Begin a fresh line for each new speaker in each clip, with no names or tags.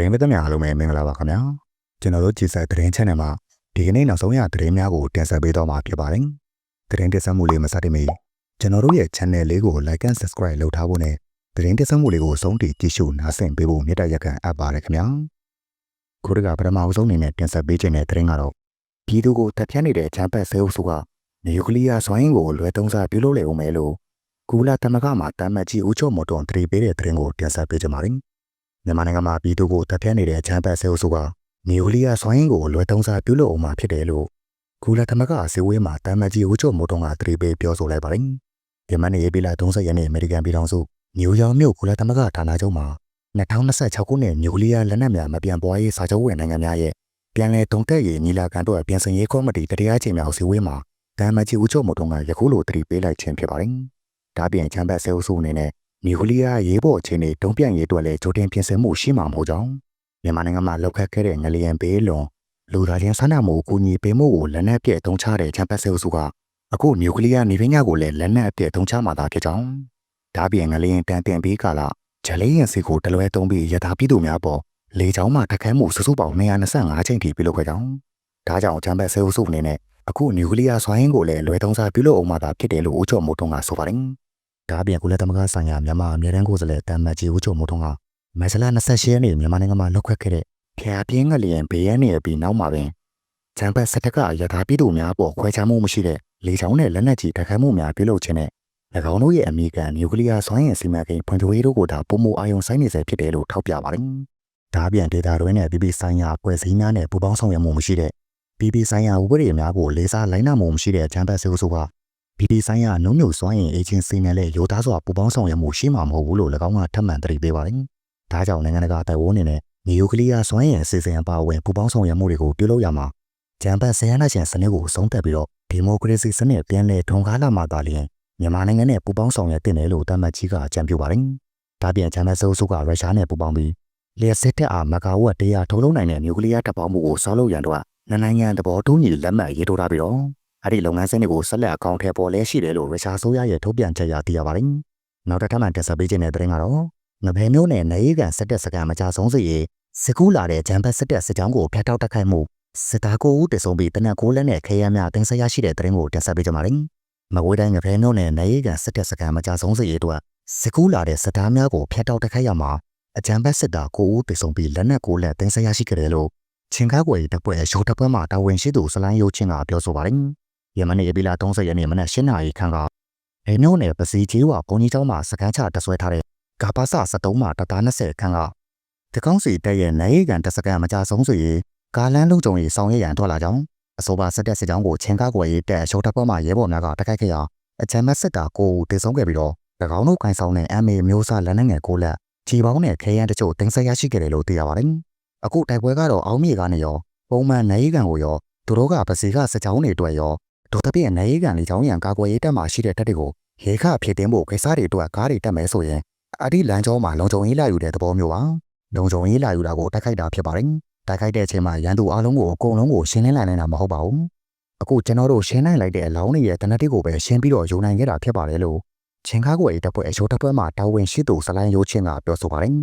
သတင်းမသမားအားလုံးပဲမင်္ဂလာပါခင်ဗျာကျွန်တော်တို့ကြည်ဆက်သတင်း channel မှာဒီကနေ့နောက်ဆုံးရသတင်းများကိုတင်ဆက်ပေးတော့မှာဖြစ်ပါတယ်သတင်းတင်ဆက်မှုလေးမစတင်မီကျွန်တော်တို့ရဲ့ channel လေးကို like and subscribe လုပ်ထားဖို့နဲ့သတင်းတင်ဆက်မှုလေးကိုအဆုံးထိကြည့်ရှုနားဆင်ပေးဖို့မေတ္တာရက်ခံအပ်ပါတယ်ခင်ဗျာခုတကပထမအဆုံးအနေနဲ့တင်ဆက်ပေးခြင်းတဲ့သတင်းကတော့ပြည်သူကိုတပ်ဖြတ်နေတဲ့ချမ်းပတ်ဆဲအုပ်စုကနျူကလ িয়ার စွမ်းအင်ကိုလွယ်သုံးစားပြုလုပ်လေဦးမယ်လို့ကူလာတမကမှာတမ်းမတ်ကြီးဦးချုံမော်တွန်တရီပေးတဲ့သတင်းကိုတင်ဆက်ပေးကြပါမယ် မြန်မာနိုင်ငံမှာပြည်သူကိုတပ်ဖြတ်နေတဲ့ချမ်းပတ်ဆဲအုပ်စုကနျူကလ িয়ার စွမ်းအင်ကိုလွယ်သုံးစားပြုလုပ်အောင်မှာဖြစ်တယ်လို့ကူလာတမကအစည်းအဝေးမှာတမ်းမတ်ကြီးဦးချုံမော်တွန်ကတရီပေးပြောဆိုလိုက်ပါတယ်ဒီမနေ့ပြည်လာ30ရက်နေ့အမေရိကန်ပြည်ထောင်စုနယူးယောက်မြို့ကူလာတမကဌာနချုပ်မှာ2026ခုနှစ်နျူကလ িয়ার လက်နက်များမပြန်ပွားရေးစာချုပ်ဝင်နိုင်ငံများရဲ့ပြန်လည်တုံတက်ရေးညီလာခံတို့ပြင်ဆင်ရေးကော်မတီတရားချိန်များအစည်းအဝေးမှာတမ်းမကြီးဦးချုပ်မုံတုံးကယခုလိုတတိပေးလိုက်ခြင်းဖြစ်ပါတယ်။ဒါပြင်ချမ်းဘတ်ဆဲအုပ်စုအနေနဲ့ နျူကလ িয়ার ရေးပေါ်အခြေအနေတုံ့ပြန်ရေးအတွက်လည်းကြိုတင်ပြင်ဆင်မှုရှိမှာမဟုတ်ကြောင်းမြန်မာနိုင်ငံမှာလောက်ခတ်ခဲ့တဲ့ငလျင်ပေးလွန်လူသားချင်းဆန္ဒမှုကိုညီပေးမှုကိုလက်နက်ပြည့်တုံးချတဲ့ချမ်းဘတ်ဆဲအုပ်စုကအခုနျူကလ িয়ার နေပညာကိုလည်းလက်နက်အပြည့်တုံးချမှာသာဖြစ်ကြောင်းဒါပြင်ငလျင်တန်တင်ပြီးကာလဂျလေးရင်စီကိုတလွဲတုံးပြီးရတာပြည်သူများပေါ်လေချောင်းမှာတခမ်းမှုစုစုပေါင်း225ချိန်ထိပြုလုပ်ခဲ့ကြောင်းဒါကြောင့်ချမ်းဘတ်ဆဲအုပ်စုအနေနဲ့အခုနျူကလ িয়ার စွမ်းအင်ကိုလည်းလွယ်သုံးစားပြုလုပ်အောင်မှသာဖြစ်တယ်လို့ဦးကျော်မိုးထွန်းကဆိုပါတယ်။ ဒါအပြင်ကုလသမဂ္ဂဆိုင်ရာမြန်မာအမြဲတမ်းကိုယ်စားလှယ်တမ်မတ်ကြီးဦးကျော်မိုးထွန်းကမက်ဆလာ28ရက်နေ့မြန်မာနိုင်ငံမှာလောက်ခွက်ခဲ့တဲ့ဖျားပြင်းငလျင်ဘေးရန်နေပြီးနောက်မှာပင်ချမ်ဘတ်စတက်ကရထားပြည်သူများပေါ်ခွဲခြားမှုမရှိတဲ့လေချောင်းနဲ့လက်နက်ကြီးတိုက်ခိုက်မှုများပြုလုပ်ခြင်းနဲ့၎င်းတို့ရဲ့အမေရိကန်နျူကလ িয়ার စွမ်းအင်စီမံကိန်းဖွံ့ဖြိုးရေးတို့ကိုဒါပုံမအာယုံဆိုင်နေစေဖြစ်တယ်လို့ထောက်ပြပါတယ်။ဒါအပြင်ဒေတာတွင်းနဲ့ပြည်ပဆိုင်ရာဖွဲ့စည်းများနဲ့ပူးပေါင်းဆောင်ရွက်မှုမရှိတဲ့ပြည်ပဆိုင်ရာဥပဒေများကိုလေးစားလိုက်နာမှုမရှိတဲ့ချမ်းဘတ်ဆိုးဆိုးက ပြည်ပဆိုင်ရာနှုံညိုစွမ်းအင်အေဂျင်စီနဲ့လည်းရိုးသားစွာပူးပေါင်းဆောင်ရွက်မှုရှိမှာမဟုတ်ဘူးလို့၎င်းကထပ်မံသတိပေးပါတယ်။ဒါကြောင့်နိုင်ငံတကာတိုက်ဝန်းအနေနဲ့နျူကလ িয়ার စွမ်းအင်အစီအစဉ်အပါအဝင်ပူးပေါင်းဆောင်ရွက်မှုတွေကိုပြုလုပ်ရမှာဂျမ်ဘတ်ဆရာနာရှင်စနစ်ကိုဆုံးသက်ပြီးတော့ဒီမိုကရေစီစနစ်ပြန်လည်ထွန်းကားလာမှသာလျှင်မြန်မာနိုင်ငံနဲ့ပူးပေါင်းဆောင်ရွက်တင်တယ်လို့တမတ်ကြီးကအကြံပြုပါတယ်။ဒါပြင်ဂျမ်ဘတ်ဆိုးဆိုးကရုရှားနဲ့ပူးပေါင်းပြီးလျှက်စစ်တပ်အားမကာဝတ်တရားထုတ်လုပ်နိုင်တဲ့နျူကလ িয়ার တပ်ပေါင်းမှုကိုဆောက်လုပ်ရန်တော့နှစ်နိုင်ငံသဘောတူညီလက်မှတ်ရေးထိုးထားပြီးတော့ အဲ့ဒီလုပ်ငန်းစဉ်တွေကိုဆက်လက်အကောင့်ထဲပေါ်လဲရှိတယ်လို့ရုရှားဆိုရရဲ့ထုတ်ပြန်ချက်ရသိရပါတယ်။နောက်တစ်ထပ်မှတင်ဆက်ပေးခြင်းတဲ့သတင်းကတော့ငဘဲမျိုးနဲ့နေကန်စစ်တပ်စကန်မကြဆုံးစီရေးစစ်ကူးလာတဲ့ဂျမ်ဘတ်စစ်တပ်စစ်ကြောင်းကိုဖျက်တောက်တက်ခိုက်မှုစစ်သားကိုဦးတဆုံပြီးတနက်ကိုလက်နဲ့ခဲယမ်းများတင်ဆက်ရရှိတဲ့သတင်းကိုတင်ဆက်ပေးကြပါမယ်။မကွေးတိုင်းငဘဲမျိုးနဲ့နေကန်စစ်တပ်စကန်မကြဆုံးစီရေးအတွက်စစ်ကူးလာတဲ့စစ်သားများကိုဖျက်တောက်တက်ခိုက်ရမှာအကြမ်းဖက်စစ်သားကိုဦးတဆုံပြီးလက်နက်ကိုလက်တင်ဆက်ရရှိခဲ့တယ်လို့ချင်းကားကွယ်တပ်ဖွဲ့ရိုးတပ်ဖွဲ့မှတာဝန်ရှိသူစလိုင်းယိုချင်းကပြောဆိုပါတယ်။ ယမနေ့ပြည်လာ30ရက်နေ့မနက်၈နာရီခန့်ကအဲမျိုးနယ်ပစီကျေးဝဘုံကြီးကျောင်းမှာစကန်းချတဆွဲထားတဲ့ဂါပါစ73မှာတသား20ခန့်ကတကောင်းစီတက်ရဲ့နိုင်ကန်တစကန်မကြဆုံးဆိုရင်ကာလန်းလုံးကြုံရေးဆောင်ရွက်ရန်ထွက်လာကြောင်းအဆိုပါစစ်တပ်စစ်ကြောင်းကိုချင်းကားကွယ်ရေးတပ်ရိုးတပ်ဖွဲ့မှရဲဘော်များကတိုက်ခိုက်ခဲ့ရာအချမ်းမက်စစ်တာကိုဦးတည်ဆုံးခဲ့ပြီးတော့၎င်းတို့ခိုင်ဆောင်တဲ့ MA မျိုးစားလက်နက်ငယ်ကိုလက်ခြေပေါင်းနဲ့ခဲယမ်းတချို့တင်ဆက်ရရှိခဲ့တယ်လို့သိရပါတယ်။အခုတိုက်ပွဲကတော့အောင်းမြေကနေရောပုံမှန်နိုင်ကန်ကိုရောသူတို့ကပစီကစကြောင်းတွေအတွက်ရော ဒိုတပြည့်နိုင်ကန်လေးချောင်းရံကာကွယ်ရေးတပ်မှရှိတဲ့တပ်တွေကိုရေခဖြစ်တင်ဖို့ကိစ္စတွေအတွက်ကားတွေတက်မယ်ဆိုရင်အဒီလမ်းကြောမှာလုံခြုံရေးလာယူတဲ့သဘောမျိုးပါလုံခြုံရေးလာယူတာကိုတိုက်ခိုက်တာဖြစ်ပါတယ်တိုက်ခိုက်တဲ့အချိန်မှာရန်သူအလုံးကိုအကုန်လုံးကိုရှင်းလင်းလိုက်နိုင်တာမဟုတ်ပါဘူးအခုကျွန်တော်တို့ရှင်းနိုင်လိုက်တဲ့အလောင်းတွေရဲ့တနက်တွေကိုပဲရှင်းပြီးတော့ယူနိုင်ခဲ့တာဖြစ်ပါတယ်လို့ချင်းကားကွယ်တပ်ဖွဲ့အချိုးတပ်ဖွဲ့မှတာဝန်ရှိသူဇလိုင်းရိုးချင်းကပြောဆိုပါတယ်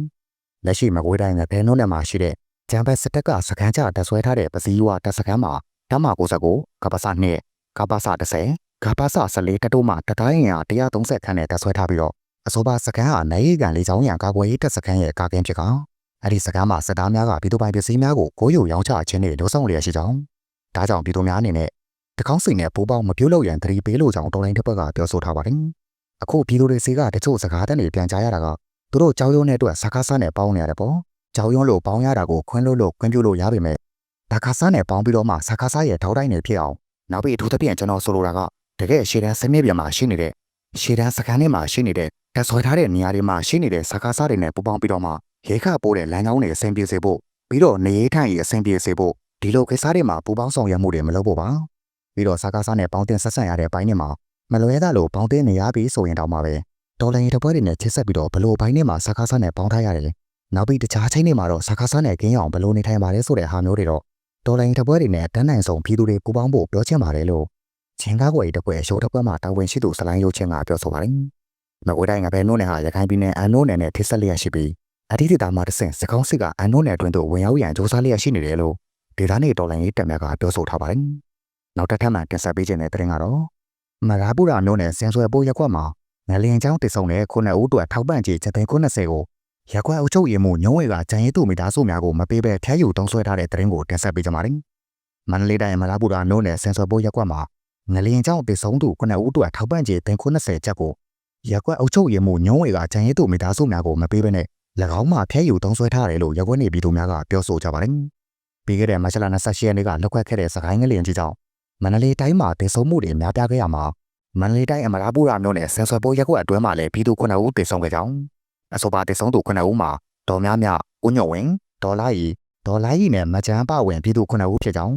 လက်ရှိမကွေးတိုင်းကဘဲနုံးနယ်မှာရှိတဲ့ဂျမ်ဘတ်စစ်တပ်ကစခန်းချတပ်ဆွဲထားတဲ့ပစည်းဝါတပ်စခန်းမှာတမ69ကပ္ပစ2 ကပ္ပစ10ကပ္ပစ14တတိုးမှတတိုင်းရ130ခန်းနဲ့တပ်ဆွဲထားပြီးတော့အဆိုပါစခန်းဟာနိုင်ကန်လေးချောင်းရံကာကွယ်ရေးတပ်စခန်းရဲ့ကာကင်းဖြစ်ကအဲ့ဒီစခန်းမှာစစ်သားများကပြည်သူပိုင်ပစ္စည်းများကိုကိုယုံရောင်းချခြင်းနဲ့လုံဆောင်လျက်ရှိကြောင်းဒါကြောင့်ပြည်သူများအနေနဲ့တကောင်းစိန်နဲ့ပိုးပေါင်းမပြုတ်လို့ရန်တတိပေးလို့ကြောင်းတော်လိုင်းတစ်ပတ်ကပြောဆိုထားပါတယ်အခုပြည်သူတွေစီကတချို့စကားတန်တွေပြန်ကြားရတာကသူတို့ကြောက်ရွံ့တဲ့အတွက်စကားစားနဲ့ပေါင်းနေရတယ်ပေါ့ကြောက်ရွံ့လို့ပေါင်းရတာကိုခွင်းလို့လို့ခွင်းပြုလို့ရပါမယ်ဒါခါစားနဲ့ပေါင်းပြီးတော့မှစကားစားရဲ့ထောက်တိုင်းနေဖြစ်အောင် နောက်ပြီးအထူးသဖြင့်ကျွန်တော်ဆိုလိုတာကတကယ်ရှေ့တန်းစနစ်ပြန်မှာရှိနေတဲ့ရှေ့တန်းစကန်ထဲမှာရှိနေတဲ့တက်ဆွဲထားတဲ့နေရာတွေမှာရှိနေတဲ့စကားစားတွေနဲ့ပူပေါင်းပြီးတော့မှရေခပိုးတဲ့လမ်းကြောင်းတွေအဆင်ပြေစေဖို့ပြီးတော့နေရေးထိုင်ရေးအဆင်ပြေစေဖို့ဒီလိုကိစ္စတွေမှာပူပေါင်းဆောင်ရွက်မှုတွေမလုပ်ဖို့ပါပြီးတော့စကားစားနဲ့ပေါင်းတင်ဆက်ဆံရတဲ့ဘိုင်းတွေမှာမလွဲတာလို့ပေါင်းတင်နေရပြီဆိုရင်တော့မှပဲဒေါ်လာရင်တစ်ပွဲတွေနဲ့ချစ်ဆက်ပြီးတော့ဘလို့ဘိုင်းတွေမှာစကားစားနဲ့ပေါင်းထားရတယ်နောက်ပြီးတခြားချိန်တွေမှာတော့စကားစားနဲ့ကင်းအောင်ဘလို့နေထိုင်ပါလဲဆိုတဲ့ဟာမျိုးတွေတော့ ဒေါ်လာရင်တစ်ပွဲတွေနဲ့တန်းနိုင်ဆုံးပြည်သူတွေပူပေါင်းဖို့ပြောချင်ပါတယ်လို့ချင်းကားကွယ်တစ်ပွဲရိုးတစ်ပွဲမှာတာဝန်ရှိသူစလိုင်းရုပ်ချင်းကပြောဆိုပါတယ်မကွေးတိုင်းကပဲနိုးနယ်ဟာရခိုင်ပြည်နယ်အန်နိုးနယ်နဲ့ထိစက်လျက်ရှိပြီးအဒီဒေတာမှာတဆင့်စကောင်းစစ်ကအန်နိုနယ်အတွင်းသို့ဝင်ရောက်ရန်စ조사လျက်ရှိနေတယ်လို့ဒေတာနေတော်လိုင်းရေးတက်မြတ်ကပြောဆိုထားပါတယ်။နောက်တစ်ထပ်မှတင်ဆက်ပေးခြင်းတဲ့တင်ကတော့မရာပူရာမျိုးနဲ့ဆင်ဆွဲပိုးရက်ကွက်မှာငလျင်ချောင်းတည်ဆုံတဲ့ခုနှစ်ဦးအတွက်ထောက်ပံ့ကြေးချက်သိန်း90ကို ရက်ကွက်အုပ်ချုပ်ရေးမှူးညုံးဝေကဂျန်ရဲသူမိသားစုများကိုမပေးဘဲဖျက်ယူတုံးဆွဲထားတဲ့တင်ကိုတင်ဆက်ပေးကြပါမယ်။မန္တလေးတိုင်းမရာပူရာမျိုးနဲ့ဆင်ဆွဲပိုးရက်ကွက်မှာငလျင်ချောင်းတည်ဆုံသူခုနှစ်ဦးအတွက်ထောက်ပံ့ကြေးသိန်း90ချက်ကိုရက်ကွက်အုပ်ချုပ်ရေးမှူးညုံးဝေကဂျန်ရဲသူမိသားစုများကိုမပေးဘဲနဲ့၎င်းမှဖျက်ယူတုံးဆွဲထားတယ်လို့ရက်ကွက်နေပြည်သူများကပြောဆိုကြပါတယ်။ပြီးခဲ့တဲ့မတ်လ28ရက်နေ့ကလောက်ခွက်ခဲ့တဲ့စကိုင်းငလျင်ကြီးကြောင့်မန္တလေးတိုင်းမှာတည်ဆုံမှုတွေများပြားခဲ့ရမှာမန္တလေးတိုင်းအမရာပူရာမြို့နယ်ဆန်ဆွဲပိုးရက်ကွက်အတွင်းမှာလည်းပြည်သူ9ဦးတည်ဆုံခဲ့ကြောင်း အဆိုပါတည်ဆုံသူ9ဦးမှာဒေါ်များမြဦးညွန့်ဝင်းဒေါ်လာရီဒေါ်လာရီနဲ့မချမ်းပဝင်ပြည်သူ9ဦးဖြစ်ကြောင်း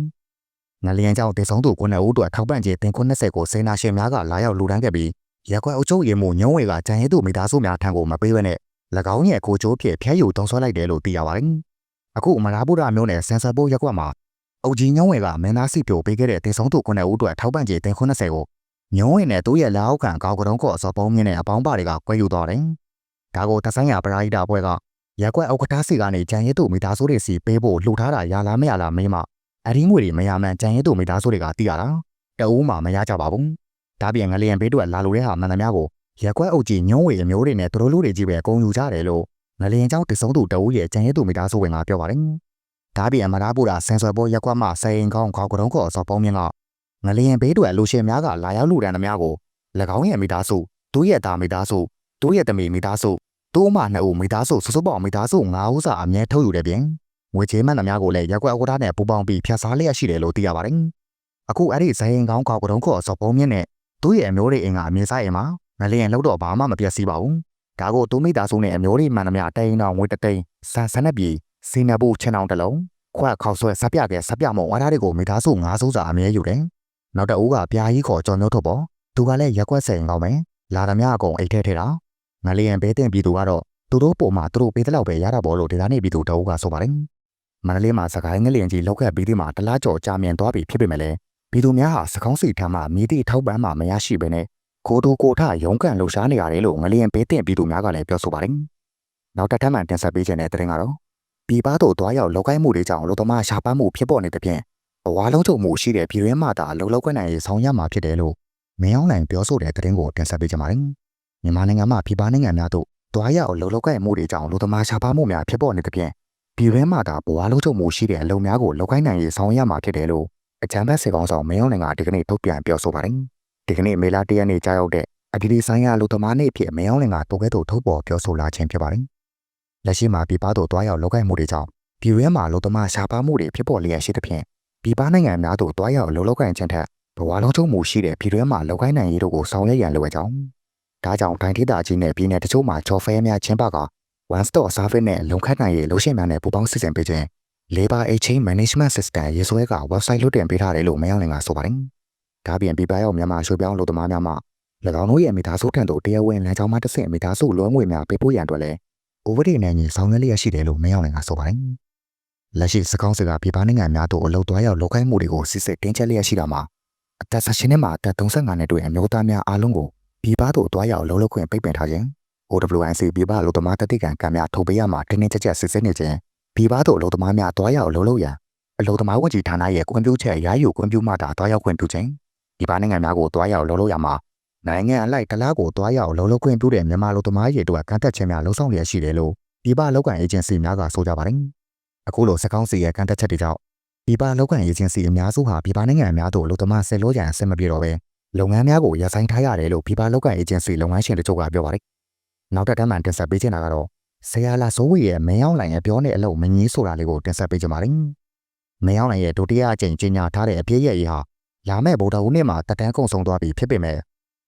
ငလျင်ကြောင့်တည်ဆုံသူ9ဦးတို့ထောက်ပံ့ကြေးတင်90ကိုစေနာရှင်များကလာရောက်လူဒန်းခဲ့ပြီးရက်ကွက်အုပ်ချုပ်ရေးမှူးညုံးဝေကဂျန်ရဲသူမိသားစုများထံကိုမပေးဘဲနဲ့၎င်းရဲ့ကိုကျိုးဖြစ်ဖျက်ယူတုံးဆွဲလိုက်တယ်လို့သိရပါတယ်။အခုမရာပူရာမျိုးနဲ့ဆန်ဆာပိုးရက်ကွက်မှာအုပ်ကြီးညုံးဝေကမင်းသားစီပြိုပေးခဲ့တဲ့တင်ဆုံးသူ9ဦးအတွက်ထောက်ပံ့ကြေးတင်90ကိုညုံးဝေနဲ့သူ့ရဲ့လက်အောက်ခံကောက်ကုံကော့အစောပုံးမြင့်နဲ့အပေါင်းပါတွေကကွဲယူသွားတယ်။ ဒါကိုတဆိုင်ရပရာဟိတာဘွဲကရက်ကွက်အုပ်ကတားစီကနေဂျန်ရဲသူမိသားစုတွေစီပေးဖို့လှူထားတာရလားမရလားမေးမှအရင်းငွေတွေမရမှန်ဂျန်ရဲသူမိသားစုတွေကသိရတာတအူးမှမရကြပါဘူး။ဒါပြင်ငလျင်ဘေးတို့လာလို့တဲ့ဟာမှန်သမျှကိုရက်ကွက်အုပ်ကြီးညုံးဝေအမျိုးတွေနဲ့သူတို့လူတွေကြီးပဲအကုန်ယူကြတယ်လို့ငလျင်ကျောင်းတဆုံးသူတအူးရဲ့ဂျန်ရဲသူမိသားစုဝင်ကပြောပါတယ်။ဒါပြင်အမရာပူတာဆန်ဆွဲပေါ်ရက်ကွက်မှစိန်ကောင်းခေါကုံကော့အစောပုံးမြင့်ကငလျင်ဘေးတို့လူရှင်များကလာရောက်လူတန်းသမျှကို၎င်းရဲ့မိသားစုသူ့ရဲ့သားမိသားစု သူ့ရဲ့သမီးမိသားစုသူ့အမနှစ်ဦးမိသားစုစုစုပေါင်းမိသားစု9ဦးစာအမြဲထုတ်ယူတဲ့ပြင်ငွေချေးမှန်သမျှကိုလည်းရက်ကွက်အကူသားနဲ့ပူပေါင်းပြီးဖျက်စားလျက်ရှိတယ်လို့သိရပါတယ်။အခုအဲ့ဒီဇယင်ကောင်းကောက်ကုံကော့အစောပုံးမြင့်နဲ့သူ့ရဲ့အမျိုးတွေအင်ကအမြင်ဆိုင်ရင်မှာငလျင်လောက်တော့ဘာမှမပြတ်စီးပါဘူး။ဒါကိုသူမိသားစုနဲ့အမျိုးတွေမှန်သမျှတိန်တော်ငွေတသိန်းဆန်ဆန်နဲ့ပြည်စီနဘူးချင်အောင်တလုံးခွက်ခေါက်ဆွဲစပြကဲစပြမုံဝါသားတွေကိုမိသားစု9စုစာအမြဲယူတယ်။နောက်တအူးကပြာကြီးခေါ်ကြော်မျိုးထုတ်ပေါ်သူကလည်းရက်ကွက်စိန်ကောင်းမယ်လာသမျှအကုန်အိတ်ထဲထဲတာ ငလျင်ဘေးတင်ပြည်သူကတော့သူတို့ပုံမှာသူတို့ပေးတဲ့လောက်ပဲရတာပေါ့လို့ဒေသနေပြည်သူတအူးကဆိုပါတယ်။မန္တလေးမှာစကိုင်းငလျင်ကြီးလောက်ခဲ့ပြီးဒီမှာတလားကြော်ကြာမြင်သွားပြီဖြစ်ပေမဲ့လည်းပြည်သူများဟာစကောင်းစီထမ်းမှမိသည့်ထောက်ပံ့မှမရရှိဘဲနဲ့ကိုတိုကိုထရုံးကန်လှူရှားနေရတယ်လို့ငလျင်ဘေးတင်ပြည်သူများကလည်းပြောဆိုပါတယ်။နောက်တစ်ထပ်မှတင်ဆက်ပေးခြင်းတဲ့တဲ့ရင်ကတော့ပြည်ပသို့တွားရောက်လောက်ကိုင်းမှုတွေကြောင့်လူသမားရှားပါမှုဖြစ်ပေါ်နေတဲ့ဖြင့်ဘဝလုံးချုပ်မှုရှိတဲ့ပြည်ရင်းမှသာလုံလောက်ကွနိုင်ရေးဆောင်ရမှာဖြစ်တယ်လို့မင်းအောင်လိုင်ပြောဆိုတဲ့သတင်းကိုတင်ဆက်ပေးကြပါမယ်။ မြန်မာနိုင်ငံမှာပြည်ပနိုင်ငံများသို့တွားရောက်လုံလောက်ကိုင်းမှုတွေကြောင့်လူသမားရှားပါမှုများဖြစ်ပေါ်နေတဲ့ဖြင့်ပြည်ရင်းမှသာဘဝလုံးချုပ်မှုရှိတဲ့အလုံများကိုလောက်ကိုင်းနိုင်ရေးဆောင်ရမှာဖြစ်တယ်လို့အကြံဖက်စေကောင်းဆောင်မင်းအောင်လိုင်ကဒီကနေ့ထုတ်ပြန်ပြောဆိုပါတယ်။ဒီကနေ့မေလ၁ရက်နေ့ကြာရောက်တဲ့အဒီဒီဆိုင်ရာလူသမားနေ့ဖြစ်မင်းအောင်လိုင်ကတိုကဲ့သို့ထုတ်ပေါ်ပြောဆိုလာခြင်းဖြစ်ပါတယ်။လက်ရှိမှာပြည်ပသို့တွားရောက်လောက်ကိုင်းမှုတွေကြောင့်ပြည်ရဲမှာလုံသမားရှားပါမှုတွေဖြစ်ပေါ်လျက်ရှိသဖြင့်ပြည်ပနိုင်ငံများသို့တွားရောက်လုံလောက်ကိုင်းခြင်းထက်ဘဝလုံးချုံမှုရှိတဲ့ပြည်ရဲမှာလောက်ကိုင်းနိုင်ရေးတို့ကိုဆောင်ရွက်ရန်လိုအပ်ကြောင်း ဒါကြောင့်တိုင်းဒေသကြီးနဲ့ပြည်နယ်တချို့မှာချော်ဖဲများချင်းပက one stop service နဲ့လုံခတ်နိုင်ရေးလုံရှင်များနဲ့ပူးပေါင်းစီစဉ်ပေးခြင်း labor exchange management system ရေးဆွဲက website လွှတ်တင်ပေးထားတယ်လို့မယောင်လင်ကဆိုပါတယ်။ဒါပြင်ပြည်ပရောက်မြန်မာရွှေပြောင်းလူသမားများမှ၎င်းတို့ရဲ့မိသားစုထံသို့တရားဝင်လမ်းကြောင်းမှတစ်ဆင့်မိသားစုလွှဲငွေများပေးပို့ရန်အတွက်လည်း overday နဲ့ညီဆောင်ရွက်လျက်ရှိတယ်လို့မယောင်လင်ကဆိုပါတယ်။လက်ရှိစကောင်းစကပြည်ပနိုင်ငံများသို့အလုပ်သွားရောက်လောက်ကိုင်းမှုတွေကိုစစ်စစ်တင်းကျပ်လျက်ရှိတာမှာအသက်16နှစ်မှအသက်35နှစ်တွင်အမျိုးသားများအားလုံးကို ပြည်ပသို့သွားရောက်အလုပ်လုပ်ခွင့်ပိတ်ပင်ထားခြင်း OWIC ပြည်ပအလုပ်သမားတတိကံကံများထုတ်ပေးရမှာတင်းတင်းကျပ်ကျပ်စစ်စစ်နေခြင်းပြည်ပသို့အလုပ်သမားများသွားရောက်အလုပ်လုပ်ရန်အလုပ်သမားဝန်ကြီးဌာနရဲ့ကွန်ပျူတာချက်ရာယူကွန်ပျူမှသာသွားရောက်ခွင့်ပြုခြင်းပြည်ပနိုင်ငံများကိုသွားရောက်အလုပ်လုပ်ရမှာနိုင်ငံအလိုက်တလားကိုသွားရောက်အလုပ်လုပ်ခွင့်ပြုတဲ့မြန်မာလူသမားရေတို့ကကန်တက်ခြင်းများလှုံ့ဆော်လျက်ရှိတယ်လို့ပြည်ပလောက်ကန်အေဂျင်စီများကဆိုကြပါတယ်။အခုလိုစကောင်းစီရဲ့ကန်တက်ချက်တွေကြောင့်ပြည်ပလောက်ကန်အေဂျင်စီအများစုဟာပြည်ပနိုင်ငံအများတို့လူသမားဆယ်လို့ကြံအဆင်မပြေတော့ပဲ လုပ်ငန်းများကိုရပ်ဆိုင်းထားရတယ်လို့ပြည်ပလောက်ကန်အေဂျင်စီလုပ်ငန်းရှင်တို့ကပြောပါတယ်။နောက်တစ်တမ်းမှတင်ဆက်ပေးချင်တာကတော့ဆရာလာစိုးဝေရဲ့မင်းအောင်လိုင်ရဲ့ပြောနေအလုပ်မငီးဆိုတာလေးကိုတင်ဆက်ပေးချင်ပါတယ်။မင်းအောင်လိုင်ရဲ့ဒုတိယအကြိမ်ကြီးညာထားတဲ့အပြည့်ရဲ့ရေးဟာလာမဲ့ဗုဒ္ဓဟူးနေ့မှာတက်တန်းကုံဆုံးသွားပြီဖြစ်ပေမဲ့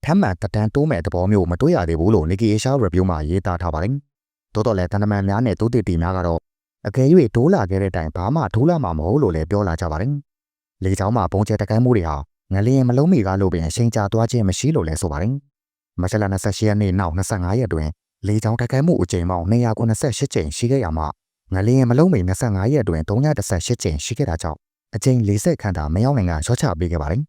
ထမ်းမှန်တက်တန်းတိုးမဲ့သဘောမျိုးမတွေ့ရသေးဘူးလို့ Nikkei Asia Review မှာရေးသားထားပါတယ်။သို့တော်လည်းတန်တမန်များနဲ့တိုးတက်တီများကတော့အကယ်၍တိုးလာခဲ့တဲ့တိုင်ဘာမှထိုးလာမှာမဟုတ်လို့လည်းပြောလာကြပါတယ်။လေချောင်းမှာဘုံကျဲတကန်းမှုတွေဟာ ငလျင်မလုံးမီကားလို့ပင်အချိန်ကြာသွားခြင်းမရှိလို့လည်းဆိုပါတယ်။မဆလာ28ရက်နေ့နောက်25ရက်တွင်လေချောင်းတကန်းမှုအကြိမ်ပေါင်း298ကြိမ်ရှိခဲ့ရမှာငလျင်မလုံးမီ25ရက်တွင်318ကြိမ်ရှိခဲ့တာကြောင့်အကြိမ်40ခန့်သာမရောက်နိုင်ကရော့ချပေးခဲ့ပါတယ်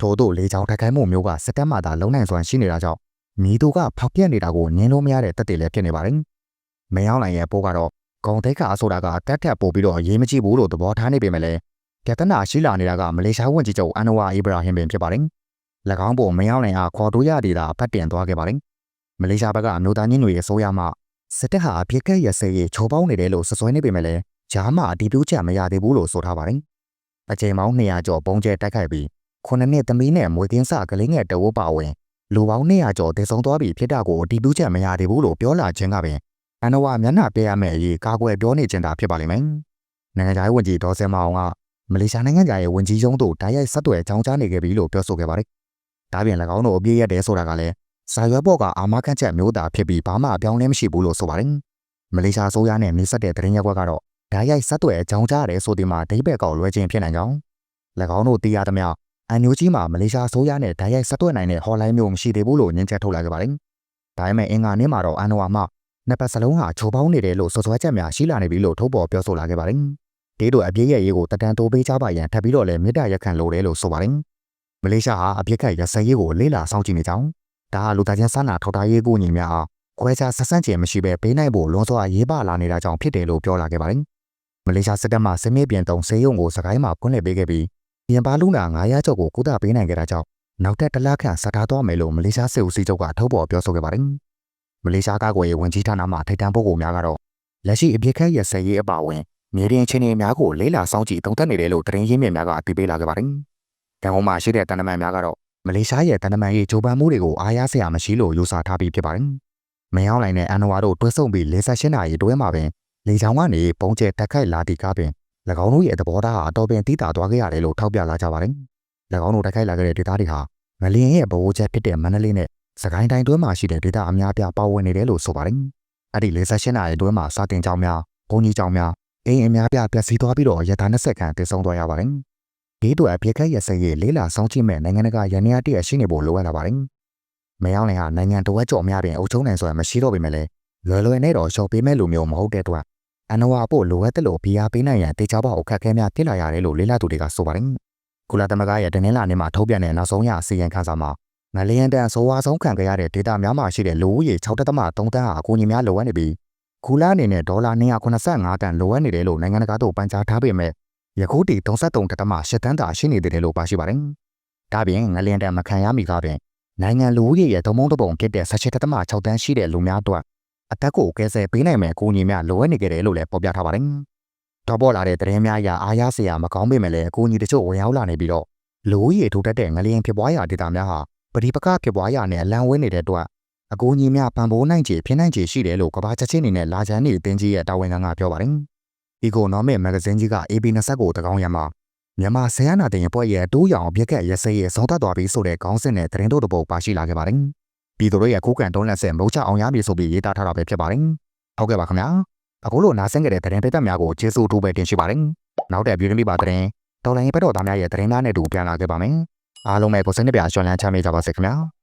ထို့သို့လေကြောင်းတိုက်ခိုက်မှုမျိုးကစစ်တပ်မှသာလုံနိုင်စွမ်းရှိနေတာကြောင့်မြေသူကဖောက်ပြက်နေတာကိုငင်းလို့မရတဲ့တက်တွေလည်းဖြစ်နေပါတယ်မရောက်နိုင်ရဲ့ပိုးကတော့ဂုံတိတ်ခါဆိုတာကတက်တက်ပို့ပြီးတော့ရေးမကြည့်ဘူးလို့သဘောထားနေပေမဲ့လည်း ပြဿနာရှိလာနေတာကမလေးရှားဝန်ကြီးချုပ်အန်နဝါအီဘရာဟင်ပင်ဖြစ်ပါတယ်။၎င်းပေါ်မရောက်နိုင်အားခေါ်တိုးရသေးတာဖတ်တင်သွားခဲ့ပါတယ်။မလေးရှားဘက်ကအမျိုးသားညင်းတွေရဲ့ဆိုးရမှစစ်တပ်ဟာအပြစ်ကဲ့ရစဲရေးချိုးပေါင်းနေတယ်လို့ဆွဆွဲနေပေမဲ့လည်းဂျားမှအတီးပြူးချက်မရသေးဘူးလို့ဆိုထားပါတယ်။အချိန်ပေါင်း200ကျော်ပုံကျဲတိုက်ခိုက်ပြီးခုနှစ်နှစ်သမီးနဲ့မွေးကင်းစကလေးငယ်တဝုတ်ပါဝင်လူပေါင်း200ကျော်တည်ဆုံသွားပြီဖြစ်တာကိုအတီးပြူးချက်မရသေးဘူးလို့ပြောလာခြင်းကပင်အန်နဝါမျက်နှာပြရမယ့်အရေးကာကွယ်ပြောနေခြင်းသာဖြစ်ပါလိမ့်မယ်။နိုင်ငံခြားရေးဝန်ကြီးဒေါ်စင်မောင်က မလေးရှားနိုင်ငံသားရဲ့ဝန်ကြီးရုံးတို့တိုက်ရိုက်ဆက်သွယ်ကြောင်းကြားနေခဲ့ပြီလို့ပြောဆိုခဲ့ပါတယ်။ဒါပြင်၎င်းတို့အပြည့်ရတယ်ဆိုတာကလည်းစာရွက်ပေါ်ကအာမခံချက်မျိုးသားဖြစ်ပြီးဘာမှအပြောင်းလဲမရှိဘူးလို့ဆိုပါတယ်။မလေးရှားအစိုးရနဲ့နှိစက်တဲ့တရင်ရက်ကွက်ကတော့ဓာတ်ရိုက်ဆက်သွယ်ကြောင်းကြားရတယ်ဆိုဒီမှာဒိဗက်ကောက်လွဲခြင်းဖြစ်နိုင်ကြောင်း၎င်းတို့သိရသမျှအန်ယူဂျီမှာမလေးရှားအစိုးရနဲ့ဓာတ်ရိုက်ဆက်သွယ်နိုင်တဲ့ဟော်လိုင်းမျိုးမရှိသေးဘူးလို့ညှင်းချက်ထုတ်လိုက်ကြပါတယ်။ဒါပေမဲ့အင်္ဂါနေ့မှာတော့အန်နဝါမှနှစ်ပတ်စလုံးဟာချိုးပေါင်းနေတယ်လို့ဆွဆွဲချက်များရှိလာနေပြီလို့ထုတ်ပေါ်ပြောဆိုလာခဲ့ပါတယ်။ ဒီတို့အပြည့်ရဲ့ရေးကိုတတန်တိုးပေးချပါရန်ထပ်ပြီးတော့လည်းမြစ်တာရက်ခံလိုတယ်လို့ဆိုပါတယ်။မလေးရှားဟာအပြည့်ခတ်ရစရေးကိုလေးလာစောင့်ကြည့်နေကြောင်းဒါဟာလူသားချင်းစာနာထောက်ထားရေးကိုညီများအားခွဲခြားဆက်ဆန့်ခြင်းမရှိဘဲပေးနိုင်ဖို့လွန်စွာရေးပါလာနေတာကြောင့်ဖြစ်တယ်လို့ပြောလာခဲ့ပါတယ်။မလေးရှားစစ်တပ်မှစစ်မြေပြင်တုံဆေးရုံကိုစကိုင်းမှာဖွင့်လှစ်ပေးခဲ့ပြီးပြင်ပလူနာ900ကျော်ကိုကုသပေးနိုင်ခဲ့တာကြောင့်နောက်ထပ်တစ်လခန့်ဆက်ထားသွားမယ်လို့မလေးရှားစစ်ဦးစီးချုပ်ကထုတ်ပေါ်ပြောဆိုခဲ့ပါတယ်။မလေးရှားကာကွယ်ရေးဝန်ကြီးဌာနမှထိပ်တန်းပုဂ္ဂိုလ်များကတော့လက်ရှိအပြစ်ခတ်ရစရေးအပါအဝင် မြေပြင်ချင်းတွေများကိုလေးလာစောင့်ကြည့်တုံ့တက်နေတယ်လို့သတင်းရင်းမြစ်များကအသိပေးလာခဲ့ပါတယ်။ကံကုန်မှာရှိတဲ့တန်တမန်များကတော့မလေးရှားရဲ့တန်တမန်ရေးဂျိုပန်မှုတွေကိုအားရစရာမရှိလို့ယူဆထားပြီးဖြစ်ပါတယ်။မရောက်နိုင်တဲ့အန်နဝါတို့တွဲဆုံပြီး48နာရီတွဲမှာပင်လေချောင်းကနေပုံကျဲတက်ခိုက်လာသည့်ကားပင်၎င်းတို့ရဲ့သဘောထားဟာအတော်ပင်တိတာသွားခဲ့ရတယ်လို့ထောက်ပြလာကြပါတယ်။၎င်းတို့တက်ခိုက်လာခဲ့တဲ့ဒေသတွေဟာငလျင်ရဲ့ဗဟိုချက်ဖြစ်တဲ့မန္တလေးနဲ့စကိုင်းတိုင်းတွဲမှာရှိတဲ့ဒေသအများပြားပါဝင်နေတယ်လို့ဆိုပါတယ်။အဲ့ဒီ48နာရီတွဲမှာစာတင်ကြောင်းများဘုံကြီးကြောင်းများ အိမ်အများပြားပျက်စီးသွားပြီးတော့ရထား20ခန့်တည်ဆုံသွားရပါတယ်။ဒီတို့အပြစ်ခတ်ရစရေးလေးလာဆောင်ကြည့်မဲ့နိုင်ငံတကာရန်ရတရရှိနေဖို့လိုအပ်လာပါတယ်။မရောက်နိုင်ဟာနိုင်ငံတော်ကြော်များပြင်အုပ်ချုပ်နိုင်ဆိုတာမရှိတော့ပေမဲ့လည်းလွယ်လွယ်နဲ့တော့ရှော့ပေးမဲ့လူမျိုးမဟုတ်တဲ့အတွက်အန်နဝါပို့လိုအပ်တဲ့လို့ဘီယာပေးနိုင်ရန်တေချာပေါအခက်အခဲများတိလာရတယ်လို့လေးလာသူတွေကဆိုပါတယ်။ကုလသမဂ္ဂရဲ့တနင်္လာနေ့မှာထုတ်ပြန်တဲ့နောက်ဆုံးရအစီရင်ခံစာမှာငလျင်တန်ဆိုးဝါးဆုံးခံခဲ့ရတဲ့ဒေတာများမှာရှိတဲ့လူဦးရေ6.3တန်းဟာအကူအညီများလိုအပ်နေပြီး ကူလာအနေနဲ့ဒေါ်လာ285တန်လိုအပ်နေတယ်လို့နိုင်ငံတကာတို့ပန်ကြားထားပေမဲ့ယခုတည်33.8တန်းသာရှိနေတယ်လို့ပါရှိပါတယ်။ဒါပြင်ငလျင်တန်မခံရမီကပင်နိုင်ငံလူဦးရေရဲ့ဒုံမုံတပုံဖြစ်တဲ့18.6တန်းရှိတဲ့လူများအတွက်အသက်ကိုကယ်ဆယ်ပေးနိုင်မဲ့အကူအညီများလိုအပ်နေကြတယ်လို့လည်းဖော်ပြထားပါတယ်။တော့ပေါ်လာတဲ့သတင်းများအရအားရစရာမကောင်းပေမဲ့လည်းအကူအညီတချို့ဝင်ရောက်လာနေပြီးတော့လူဦးရေထိုးတက်တဲ့ငလျင်ဖြစ်ပွားရာဒေသများဟာပရိပကဖြစ်ပွားရာနဲ့အလံဝဲနေတဲ့အတွက် အကူအညီများပံပိုးနိုင်ခြေဖြစ်နိုင်ခြေရှိတယ်လို့ကဘာချက်ချင်းနေနဲ့လာချမ်းနေအတင်းကြီးရဲ့တာဝန်ခံကပြောပါတယ်။ Economic Magazine ကြီးက AB20 ကိုတကောင်းရမှာမြန်မာဆရာနာတင်ရဲ့ပွဲရဲ့တိုးရောင်ပြက်ကက်ရစဲရဲ့ဆုံးသက်သွားပြီးဆိုတဲ့ခေါင်းစဉ်နဲ့သတင်းတို့တပုတ်ပါရှိလာခဲ့ပါတယ်။ပြည်သူတို့ရဲ့ကိုးကန်တုံးလက်ဆက်မုတ်ချအောင်ရပြီဆိုပြီးရေးသားထားတာပဲဖြစ်ပါတယ်။ဟုတ်ကဲ့ပါခင်ဗျာ။အခုလိုနားဆင်ကြတဲ့သတင်းပိတ်သက်များကိုကျေးဇူးတူပဲတင်ရှိပါတယ်။နောက်တဲ့ဗီဒီယိုမိပါသတင်းတော်လိုင်းဘက်တော်သားများရဲ့သတင်းများနဲ့တူပြန်လာခဲ့ပါမယ်။အားလုံးပဲကိုစိတ်နှပြရွှင်လန်းချမ်းမြေ့ကြပါစေခင်ဗျာ။